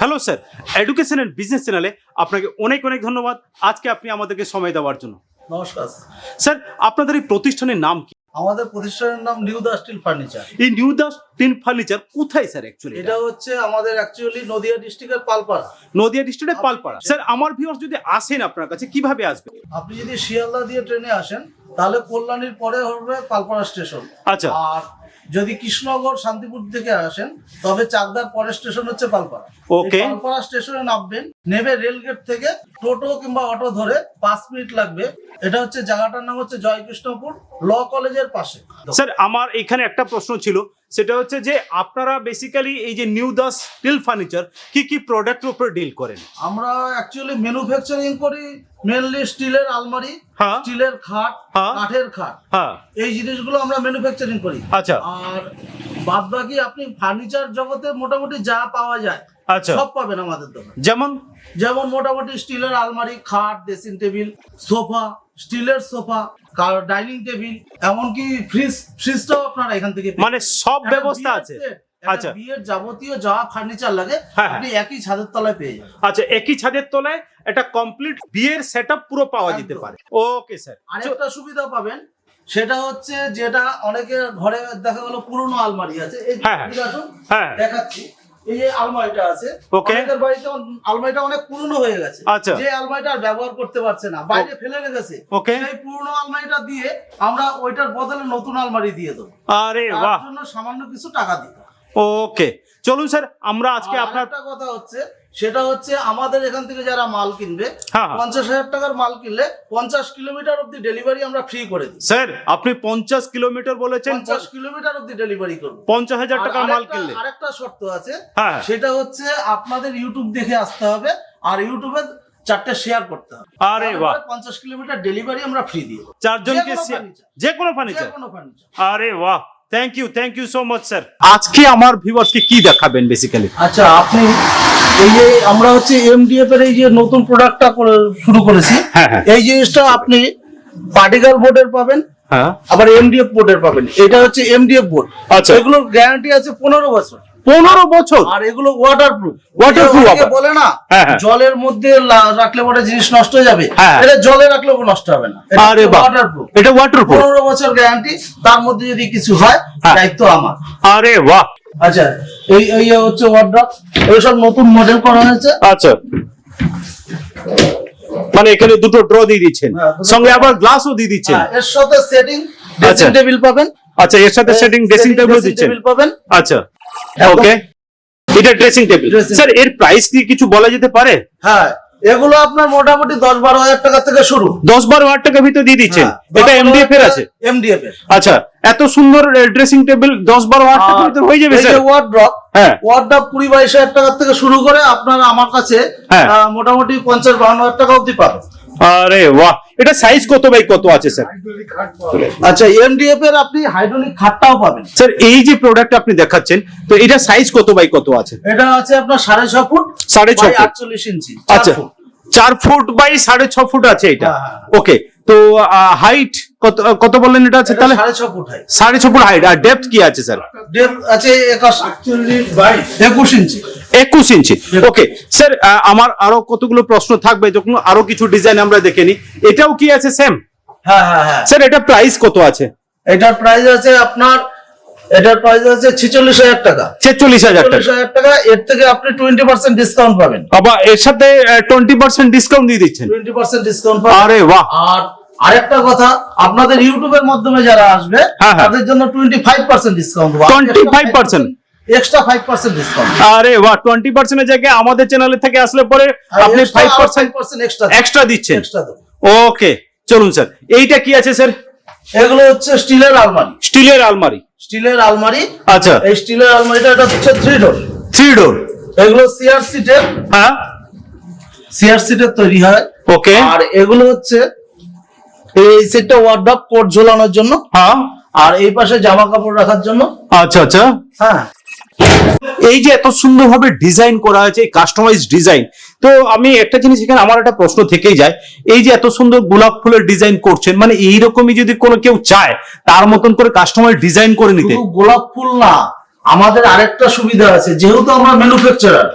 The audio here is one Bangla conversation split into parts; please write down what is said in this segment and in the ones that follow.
Hello sir education and business চ্যানেলে আপনাকে অনেক অনেক ধন্যবাদ। আজকে আপনি আমাদেরকে সময় দেওয়ার জন্য। নমস্কার স্যার আপনাদের এই প্রতিষ্ঠানের নাম কি? আমাদের প্রতিষ্ঠানের নাম নিউ দা স্টিল ফার্নিচার। এই নিউ দাস স্টিল ফার্নিচার কোথায় স্যার অ্যাকচুয়ালি এটা? হচ্ছে আমাদের অ্যাকচুয়ালি নদিয়া ডিস্ট্রিক্টের পালপাড়া। নদিয়া ডিস্ট্রিক্টের পালপাড়া। স্যার আমার ভিউয়ার্স যদি আসেন আপনার কাছে কীভাবে আসবে? আপনি যদি শিয়ালদা দিয়ে ট্রেনে আসেন তাহলে কল্যাণীর পরে হবে পালপাড়া স্টেশন। আচ্ছা। আর যদি কৃষ্ণনগর শান্তিপুর থেকে আসেন তবে চাকদার পরের স্টেশন হচ্ছে পালপাড়া। ওকে পালপাড়া স্টেশনে নামবেন নেবে রেলগেট থেকে টোটো কিংবা অটো ধরে পাঁচ মিনিট লাগবে। এটা হচ্ছে জায়গাটার নাম হচ্ছে জয়কৃষ্ণপুর ল কলেজের পাশে। স্যার আমার এখানে একটা প্রশ্ন ছিল। সেটা হচ্ছে যে আপনারা বেসিক্যালি এই যে নিউ দাস স্টিল ফার্নিচার কি কি প্রোডাক্টের উপর ডিল করেন? আমরা অ্যাকচুয়ালি ম্যানুফ্যাকচারিং করি মেনলি স্টিলের আলমারি হ্যাঁ। স্টিলের খাট হ্যাঁ। কাঠের খাট। হ্যাঁ। এই জিনিসগুলো আমরা ম্যানুফ্যাকচারিং করি। আচ্ছা। আর বাদ বাকি আপনি ফার্নিচার জগতে মোটামুটি যা পাওয়া যায় আচ্ছা। সব পাবেন আমাদের দোকানে। যেমন? যেমন মোটামুটি স্টিলের আলমারি খাট ড্রেসিং টেবিল সোফা স্টিলের সোফা ডাইনিং টেবিল এমনকি ফ্রিজ ফ্রিজটাও আপনারা এখান থেকে মানে সব ব্যবস্থা আছে। আচ্ছা। বিয়ের যাবতীয় যা ফার্নিচার লাগে হ্যাঁ, আপনি একই ছাদের তলায় পেয়ে যাবেন। আচ্ছা একই ছাদের তলায় একটা কমপ্লিট বিয়ের সেটআপ পুরো পাওয়া যেতে পারে। ওকে স্যার আরেকটা সুবিধা পাবেন সেটা হচ্ছে যেটা অনেকের ঘরে দেখা গেল পুরনো আলমারি আছে এই হ্যাঁ, হ্যাঁ। হ্যাঁ। দেখাচ্ছি। এই যে আলমারিটা আছে. অনেকের বাড়িতে আলমারিটা অনেক পুরনো হয়ে গেছে আচ্ছা। যে আলমারিটা আর ব্যবহার করতে পারছে না বাইরে ফেলে রেখেছে Okay. সেই পুরনো আলমারিটা দিয়ে আমরা ওইটার বদলে নতুন আলমারি দিয়ে দেবো আরে বাহ জন্য সামান্য কিছু টাকা দিতে। ওকে চলুন স্যার আমরা আজকে আপনার একটা কথা হচ্ছে সেটা হচ্ছে আমাদের এখান থেকে যারা মাল কিনবে হ্যাঁ, হ্যাঁ। পঞ্চাশ হাজার টাকার মাল কিনলে পঞ্চাশ কিলোমিটার অব্দি ডেলিভারি আমরা ফ্রি করে দিই। স্যার আপনি পঞ্চাশ কিলোমিটার বলেছেন পঞ্চাশ কিলোমিটার অব্দি ডেলিভারি করব। পঞ্চাশ হাজার টাকার মাল কিনলে। আরেকটা শর্ত আছে হ্যাঁ। সেটা হচ্ছে আপনাদের ইউটিউব দেখে আসতে হবে আর ইউটিউবে চারটে শেয়ার করতে হবে। আরে বাহ। পঞ্চাশ কিলোমিটার ডেলিভারি আমরা ফ্রি দেবো। চারজনকে যে কোনো furniture। যে ফার্নিচার কোনো ফার্নিচার আরে বাহ। Thank you thank you so much sir আজকে আমার ভিউয়ার্সকে কি দেখাবেন বেসিক্যালি আচ্ছা আপনি এই যে আমরা হচ্ছে এমডিএফ এর এই যে নতুন প্রোডাক্টটা শুরু করেছি হ্যাঁ, হ্যাঁ। এই জিনিসটা আপনি পার্টিকাল বোর্ডের পাবেন হ্যাঁ। আবার এমডিএফ বোর্ডের পাবেন। এটা হচ্ছে এমডিএফ বোর্ড আচ্ছা। এগুলোর গ্যারান্টি আছে পনেরো বছর। পনেরো বছর। আর এগুলো ওয়াটারপ্রুফ আবার। বলে না হ্যাঁ, হ্যাঁ। জলের মধ্যে রাখলে পরে জিনিস নষ্ট হয়ে যাবে। হ্যাঁ। এটা জলে রাখলেও নষ্ট হবে না। আরে ওয়াটারপ্রুফ এটা ওয়াটারপ্রুফ পনেরো বছর গ্যারান্টি তার মধ্যে যদি কিছু হয়। দায়িত্ব আমার। আরে বাহ। আচ্ছা এই এই হচ্ছে ওয়ার্ড্রপ এই সব নতুন মডেল করা হয়েছে। আচ্ছা। মানে এখানে দুটো ড্র দিয়ে দিচ্ছেন। সঙ্গে আবার গ্লাসও দিয়ে দিচ্ছেন। এর সাথে সেটিং ড্রেসিং। টেবিল পাবেন। আচ্ছা এর সাথে সেটিং ড্রেসিং টেবিল দিচ্ছেন। পাবেন। আচ্ছা। ওকে এটা ড্রেসিং টেবিল স্যার এর প্রাইস কি কিছু বলা যেতে পারে? হ্যাঁ এগুলো আপনার মোটামুটি দশ বারো হাজার টাকা থেকে শুরু। দশ বারো হাজার টাকা ভিতরে দিয়ে দিচ্ছেন। হ্যাঁ, এটা এমডিএফ এর আছে? এমডিএফ এর আচ্ছা এত সুন্দর ড্রেসিং টেবিল দশ বারো হাজার টাকা ভিতরে হয়ে যাবে স্যার ওয়ার্ড্রপ হ্যাঁ। ওয়ার্ড্রপ কুড়ি বাইশ হাজার টাকা থেকে শুরু করে আপনারা আমার কাছে হ্যাঁ। মোটামুটি পঞ্চাশ বাহান্ন হাজার টাকা অব্দি পাবেন। আরে বাহ এটা সাইজ কত বাই কত আছে স্যার আচ্ছা এমডিএফ এর আপনি হাইড্রোলিক খাটটাও পাবেন স্যার এই যে প্রোডাক্ট আপনি দেখাচ্ছেন তো এটা সাইজ কত বাই কত আছে এটা আছে আপনার সাড়ে ছ ফুট সাড়ে ছ ফুট। আটচল্লিশ ইঞ্চি আচ্ছা। চার ফুট বাই সাড়ে ছ ফুট আছে এটা হ্যাঁ, হ্যাঁ। ওকে তো হাইট কত কত বললেন এটা আছে? তাহলে সাড়ে ছ ফুট সাড়ে ছ ফুট হাইট আর ডেপথ কি আছে স্যার ডেপথ আছে একুশ ইঞ্চি। একুশ ইঞ্চি। ওকে স্যার আমার আরও কতগুলো প্রশ্ন থাকবে যখন আরও কিছু ডিজাইন আমরা দেখে নিই। এটাও কি আছে সেম হ্যাঁ হ্যাঁ হ্যাঁ। স্যার এটা প্রাইস কত আছে? এটার প্রাইস আছে আপনার এটার প্রাইস আছে ছেচল্লিশ হাজার টাকা। ছেচল্লিশ হাজার চল্লিশ টাকা হাজার টাকা এর থেকে আপনি টোয়েন্টি পার্সেন্ট ডিসকাউন্ট পাবেন। আবার এর সাথে টোয়েন্টি পার্সেন্ট ডিসকাউন্ট দিয়ে দিচ্ছেন। টোয়েন্টি পার্সেন্ট ডিসকাউন্ট আরে বাহ। আর আরেকটা কথা আপনাদের ইউটিউবের মাধ্যমে যারা আসবে হ্যাঁ, হ্যাঁ। তাদের জন্য twenty five percent discount 25% extra five percent discount আরে বাহ টোয়েন্টি পার্সেন্টের জায়গায় আমাদের চ্যানেলে থেকে আসলে পরে আপনি five percent percent extra extra দিচ্ছেন। এক্সট্রা ওকে চলুন স্যার এইটা কি আছে স্যার এগুলো হচ্ছে স্টিলের আলমারি। স্টিলের আলমারি। স্টিলের আলমারি। আচ্ছা। এই স্টিলের আলমারিটা এটা হচ্ছে থ্রি ডোর থ্রি ডোর এগুলো সিআর সিটের হ্যাঁ। সিআর সিটের তৈরি হয়। ওকে আর এগুলো হচ্ছে এই সেটটা ওয়ার্ড্রপ কোট ঝোলানোর জন্য। হ্যাঁ। আর এই পাশে জামা কাপড় রাখার জন্য। আচ্ছা আচ্ছা। হ্যাঁ। এই যে এত সুন্দরভাবে ডিজাইন করা হয়েছে কাস্টমাইজ ডিজাইন তো আমি একটা জিনিস এখানে আমার একটা প্রশ্ন থেকেই যায়। এই যে এত সুন্দর গোলাপ ফুলের ডিজাইন করছেন মানে এইরকমই যদি কোনো কেউ চায় তার মতন করে কাস্টমাইজ ডিজাইন করে নিতে। গোলাপ ফুল না আমাদের আরেকটা সুবিধা আছে যেহেতু আমরা ম্যানুফ্যাকচারার।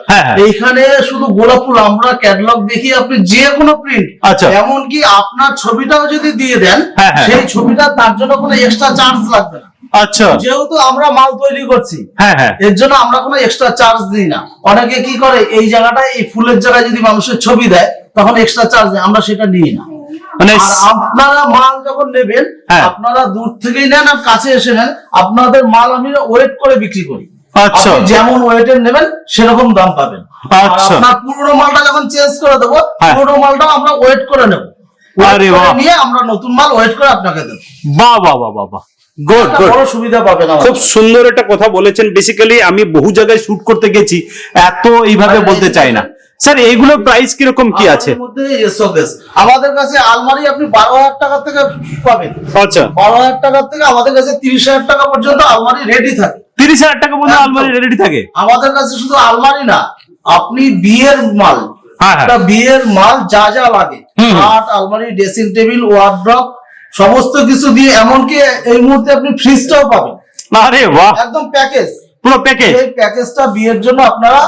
এইখানে শুধু গোলাপ ফুল আমরা ক্যাটালগ দেখি আপনি যে কোনো প্রিন্ট আচ্ছা। এমনকি আপনার ছবিটাও যদি দিয়ে দেন হ্যাঁ, হ্যাঁ। সেই ছবিটা তার জন্য কোনো এক্সট্রা চার্জ লাগবে না আচ্ছা যেহেতু আমরা মাল তৈরি করছি হ্যাঁ হ্যাঁ এর জন্য আমরা কোনো এক্সট্রা চার্জ দিই না অনেকে কি করে এই জায়গাটায় এই ফুলের জায়গায় যদি মানুষের ছবি দেয় তখন এক্সট্রা চার্জ আমরা সেটা নিই না মানে আপনারা মাল যখন নেবেন হ্যাঁ। আপনারা দূর থেকেই নেন আর কাছে এসে নেন আপনাদের মাল আমি ওয়েট করে বিক্রি করি আচ্ছা। যেমন ওয়েটের নেবেন সেরকম দাম পাবেন আচ্ছা। আপনার পুরনো মালটা যখন চেঞ্জ করে দেবো হ্যাঁ। পুরনো মালটা আমরা ওয়েট করে নেব আরে বাহ। নিয়ে আমরা নতুন মাল ওয়েট করে আপনাকে দেবো বাহ বাহ বাহ বাহ গুড গুড সুবিধা পাবেন আমাদের। খুব সুন্দর একটা কথা বলেছেন বেসিক্যালি আমি বহু জায়গায় শুট করতে গেছি এত এইভাবে বলতে চাই না স্যার এইগুলোর প্রাইস কীরকম কি আছে? আমাদের কাছে আলমারি আপনি বারো হাজার টাকা থেকে পাবেন। আচ্ছা। বারো হাজার টাকা থেকে আমাদের কাছে তিরিশ হাজার টাকা পর্যন্ত আলমারি রেডি থাকে। তিরিশ হাজার টাকা পর্যন্ত আলমারি রেডি থাকে? আমাদের কাছে শুধু আলমারি না আপনি বিয়ের মাল হ্যাঁ, হ্যাঁ। বিয়ের মাল যা যা লাগে। খাট আলমারি ড্রেসিং টেবিল ওয়ার্ড্রপ সমস্ত কিছু দিয়ে এমনকি এই মুহূর্তে আপনি ফ্রিজটাও পাবেন। আরে বাহ! একদম প্যাকেজ পুরো প্যাকেজ এই প্যাকেজটা বিয়ের জন্য আপনারা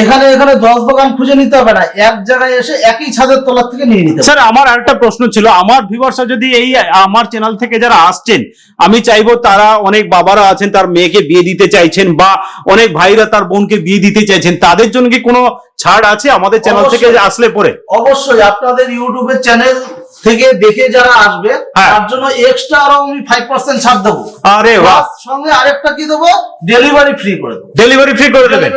এখানে এখানে দশ দোকান খুঁজে নিতে হবে না। এক জায়গায় এসে একই ছাদের তলার থেকে নিয়ে নিতে স্যার আমার আরেকটা প্রশ্ন ছিল। আমার ভিউয়ার্সরা যদি এই আমার চ্যানেল থেকে যারা আসছেন আমি চাইব তারা অনেক বাবারা আছেন তার মেয়েকে বিয়ে দিতে চাইছেন বা অনেক ভাইরা তার বোনকে বিয়ে দিতে চাইছেন তাদের জন্য কি কোনো ছাড় আছে আমাদের চ্যানেল থেকে আসলে পরে? অবশ্যই। আপনাদের ইউটিউবের চ্যানেল থেকে দেখে যারা আসবে হ্যাঁ। তার জন্য এক্সট্রা আরও আমি ফাইভ পার্সেন্ট ছাড় দেবো। আরে বাহ। সঙ্গে আরেকটা কি দেবো? ডেলিভারি ফ্রি করে দেবো। ডেলিভারি ফ্রি করে দেবেন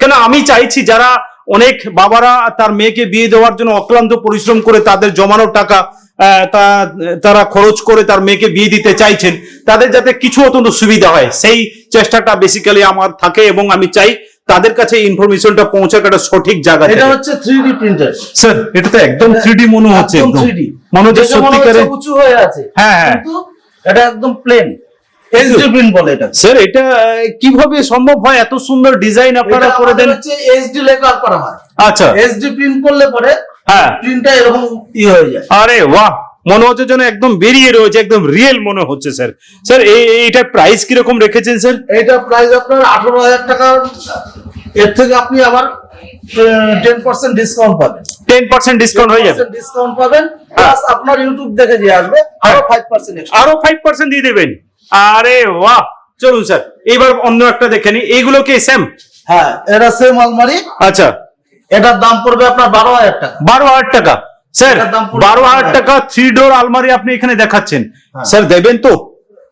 কেন আমি চাইছি যারা অনেক বাবারা তার মেয়েকে বিয়ে দেওয়ার জন্য অক্লান্ত পরিশ্রম করে তাদের জমানো টাকা তারা খরচ করে তার মেয়েকে বিয়ে দিতে চাইছেন তাদের যাতে কিছু অত্যন্ত সুবিধা হয়। সেই চেষ্টাটা বেসিক্যালি আমার থাকে এবং আমি চাই তাদের কাছে ইনফরমেশনটা পৌঁছাক একটা সঠিক জায়গা এটা। হচ্ছে থ্রি ডি প্রিন্টার স্যার এটা তো একদম থ্রি ডি মনে হচ্ছে একদম। একদম 3D মনে হচ্ছে সত্যিকারে উঁচু হয়ে আছে। হ্যাঁ, হ্যাঁ। কিন্তু এটা একদম প্লেন এইচডি প্রিন্ট বলে এটা। স্যার এটা কীভাবে সম্ভব হয়? এত সুন্দর ডিজাইন আপনারা করে দেন। হচ্ছে এইচডি লেকার করা হয়। আচ্ছা। এইচডি প্রিন্ট করলে পরে হ্যাঁ। প্রিন্টটা এরকম ই হয়ে যায়। আরে বাহ! মনে হচ্ছে যেন একদম বেরিয়ে রয়েছে একদম রিয়েল মনে হচ্ছে স্যার স্যার এই এইটার প্রাইস কীরকম রেখেছেন স্যার এটা প্রাইস আপনার আঠারো হাজার টাকা। এর থেকে আপনি আবার টেন পার্সেন্ট ডিসকাউন্ট পাবেন। টেন পার্সেন্ট ডিসকাউন্ট হয়ে যাবে? ডিসকাউন্ট পাবেন প্লাস আপনার ইউটিউব দেখে যে আসবে আরও ফাইভ পার্সেন্ট আরও ফাইভ পার্সেন্ট দিয়ে দেবেন? আরে বাহ! চলুন স্যার এইবার অন্য একটা দেখে নি এইগুলো কি সেম হ্যাঁ এটা সেম আলমারি। আচ্ছা। এটার দাম পড়বে আপনার বারো হাজার টাকা। বারো হাজার টাকা। স্যার বারো হাজার টাকা থ্রি ডোর আলমারি আপনি এখানে দেখাচ্ছেন। হ্যাঁ। স্যার দেবেন তো?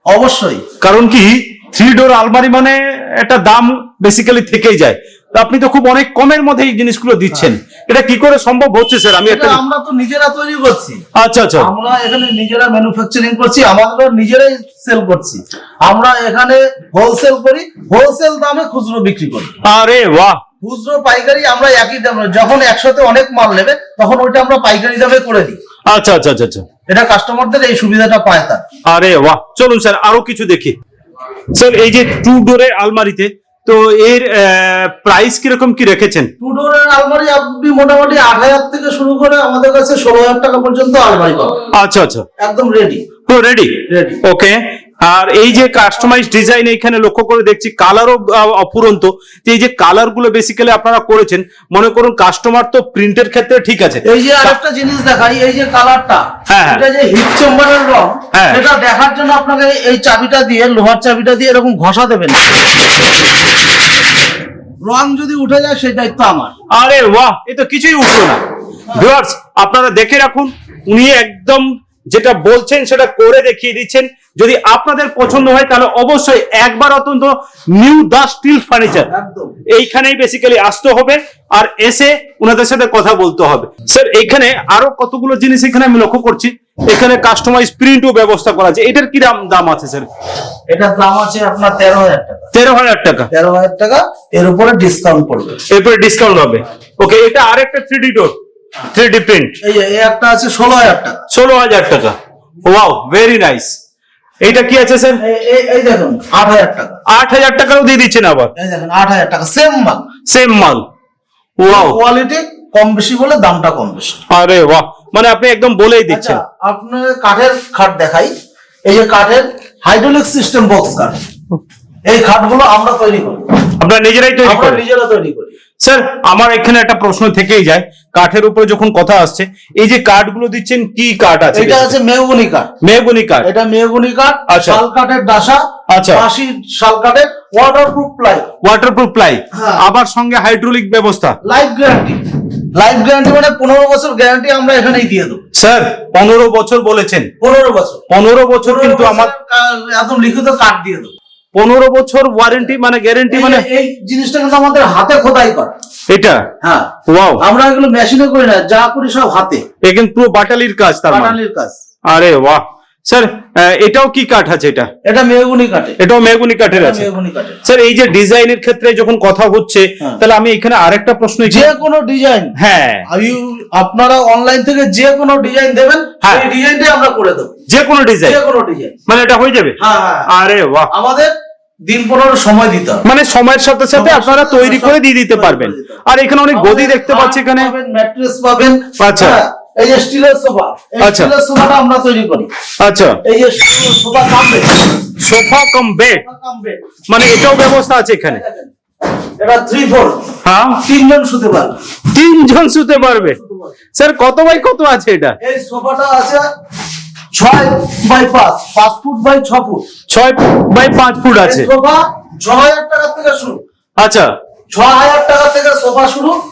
অবশ্যই। কারণ কি থ্রি ডোর আলমারি মানে একটা দাম বেসিক্যালি থেকেই যায়। তো আপনি তো খুব অনেক কমের মধ্যে এই জিনিসগুলো দিচ্ছেন। এটা কি করে সম্ভব হচ্ছে স্যার? আমি একটা আমরা তো নিজেরা তৈরি করছি। আচ্ছা আচ্ছা। আমরা এখানে নিজেরা ম্যানুফ্যাকচারিং করছি আমাদের নিজেরাই সেল করছি। আমরা এখানে হোলসেল করি হোলসেল দামে খুচরো বিক্রি করি। আরে বাহ! খুচরো পাইকারি আমরা একই দামে যখন একসাথে অনেক মাল নেবে তখন ওইটা আমরা পাইকারি দামে করে দিই। আচ্ছা আচ্ছা আচ্ছা আচ্ছা। এটা কাস্টমারদের এই সুবিধাটা পায় তার। আরে বাহ! চলুন স্যার আরও কিছু দেখি। স্যার এই যে টু ডোরের আলমারিতে তো এর প্রাইস কীরকম কি রেখেছেন? টু ডোরের আলমারি আপনি মোটামুটি আট হাজার থেকে শুরু করে আমাদের কাছে ষোলো হাজার টাকা পর্যন্ত আলমারি পাবেন। আচ্ছা আচ্ছা। একদম রেডি তো রেডি রেডি ওকে আর এই যে কাস্টমাইজ ডিজাইন এখানে লক্ষ্য করে দেখছি কালারও অপুরন্ত তো এই যে কালারগুলো বেসিক্যালি আপনারা করেছেন মনে করুন কাস্টমার তো প্রিন্টের ক্ষেত্রে ঠিক আছে। এই যে আরেকটা জিনিস দেখাই এই যে কালারটা হ্যাঁ, হ্যাঁ। এটা যে হিট চেম্বারের রং হ্যাঁ। এটা দেখার জন্য আপনাকে এই চাবিটা দিয়ে লোহার চাবিটা দিয়ে এরকম ঘষা দেবেন। রং যদি উঠে যায় সেই দায়িত্ব আমার। আরে বাহ এ তো কিছুই উঠল না। ভিউয়ার্স আপনারা দেখে রাখুন উনি একদম যেটা বলছেন সেটা করে দেখিয়ে দিচ্ছেন। যদি আপনাদের পছন্দ হয় তাহলে অবশ্যই একবার অত্যন্ত নিউ দা স্টিল ফার্নিচার। এইখানেই বেসিক্যালি আসতে হবে আর এসে ওনাদের সাথে কথা বলতে হবে। স্যার এখানে আরও কতগুলো জিনিস এখানে আমি লক্ষ্য করছি। এখানে কাস্টমাইজ প্রিন্টও ব্যবস্থা করা আছে। এটার কি দাম দাম আছে স্যার? এটার দাম আছে আপনার তেরো হাজার টাকা। তেরো হাজার টাকা। তেরো হাজার টাকা এর উপরে ডিসকাউন্ট পড়বে। এরপরে ডিসকাউন্ট হবে। ওকে এটা আরেকটা three D door three D print. এই এই একটা আছে ষোলো হাজার টাকা। ষোলো হাজার টাকা। ওয়াও ভেরি নাইস এইটা কি আছে স্যার এই- দেখুন আট হাজার টাকা। আট হাজার টাকাও দিয়ে দিচ্ছেন আবার। এই দেখুন আট হাজার টাকা সেম মাল। সেম মাল। ওয়াও কোয়ালিটি কম বেশি বলে দামটা কম বেশি। আরে বাহ মানে আপনি একদম বলেই দিচ্ছেন। আচ্ছা আপনার কাঠের খাট দেখাই। এই যে কাঠের হাইড্রোলিক সিস্টেম বক্স কাঠ এই খাটগুলো আমরা তৈরি করি। আপনারা নিজেরাই তৈরি আমরা করেন? নিজেরা তৈরি করি। স্যার আমার এখানে একটা প্রশ্ন থেকেই যায়। কাঠের উপরে যখন কথা আসছে এই যে কাঠগুলো দিচ্ছেন কি কাঠ আছে এটা আছে মেহগুনি কাঠ। মেহগনি কাঠ। এটা মেহগুনি কাঠ আচ্ছা। শাল কাঠের ডাসা আচ্ছা। বাঁশি শাল কাঠের ওয়াটারপ্রুফ প্লাই ওয়াটারপ্রুফ প্লাই। আবার সঙ্গে হাইড্রোলিক ব্যবস্থা। লাইফ গ্যারান্টি লাইফ গ্যারান্টি মানে পনেরো বছর গ্যারান্টি আমরা এখানেই দিয়ে দেবো। স্যার পনেরো বছর বলেছেন। পনেরো বছর। পনেরো বছর কিন্তু আমার একদম লিখিত কাঠ দিয়ে দেবো। পনেরো বছর ওয়ারেন্টি মানে গ্যারেন্টি মানে এই জিনিসটা কিন্তু আমাদের হাতে খোদাই করা। এটা? হ্যাঁ। ওয়াও আমরা এগুলো মেশিনে করি না যা করি সব হাতে। এখানে পুরো বাটালির কাজ তার মানে। বাটালির কাজ। আরে বাহ। স্যার এটাও কি কাঠ আছে এটা? এটা মেহগুনি কাঠে এটাও মেহগুনি কাঠের আছে। স্যার এই যে ডিজাইনের ক্ষেত্রে যখন কথা হচ্ছে হ্যাঁ। তাহলে আমি এখানে আরেকটা প্রশ্ন যে কোনো ডিজাইন। হ্যাঁ। আপনারা অনলাইন থেকে যে কোনো ডিজাইন দেবেন হ্যাঁ। সেই ডিজাইনটাই আমরা করে দেবো। যে কোনো ডিজাইন। যে কোনো ডিজাইন। মানে এটা হয়ে যাবে? হ্যাঁ হ্যাঁ। আরে বাহ। আমাদের দিন পনেরো সময় দিতে হবে। মানে সময়ের সাথে সাথে আপনারা তৈরি করে দিয়ে দিতে পারবেন। আর এখানে অনেক গদি দেখতে পাচ্ছি এখানে। ম্যাট্রেস পাবেন আচ্ছা। হ্যাঁ, এই যে স্টিলের সোফা আচ্ছা। স্টিলের সোফাটা আমরা তৈরি করি। আচ্ছা। এই যে সোফা কামবে সোফা কম বেড মানে এটাও ব্যবস্থা আছে এখানে? এটা থ্রি ফোর হ্যাঁ। তিনজন শুতে পারবে। তিনজন শুতে পারবে। স্যার কত বাই কত আছে এটা? এই সোফাটা আছে ছয় বাই পাঁচ পাঁচ ফুট বাই ছ ফুট। ছয় বাই পাঁচ ফুট আছে। সোফা ছ হাজার টাকা থেকে শুরু। আচ্ছা। ছ হাজার টাকা থেকে সোফা শুরু।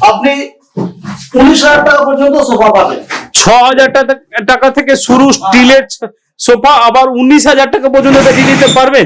আপনি উনিশ হাজার টাকা পর্যন্ত সোফা পাবেন। ছ হাজার টাকা- থেকে শুরু স্টিলের সোফা আবার উনিশ হাজার টাকা পর্যন্ত দিতে পারবেন?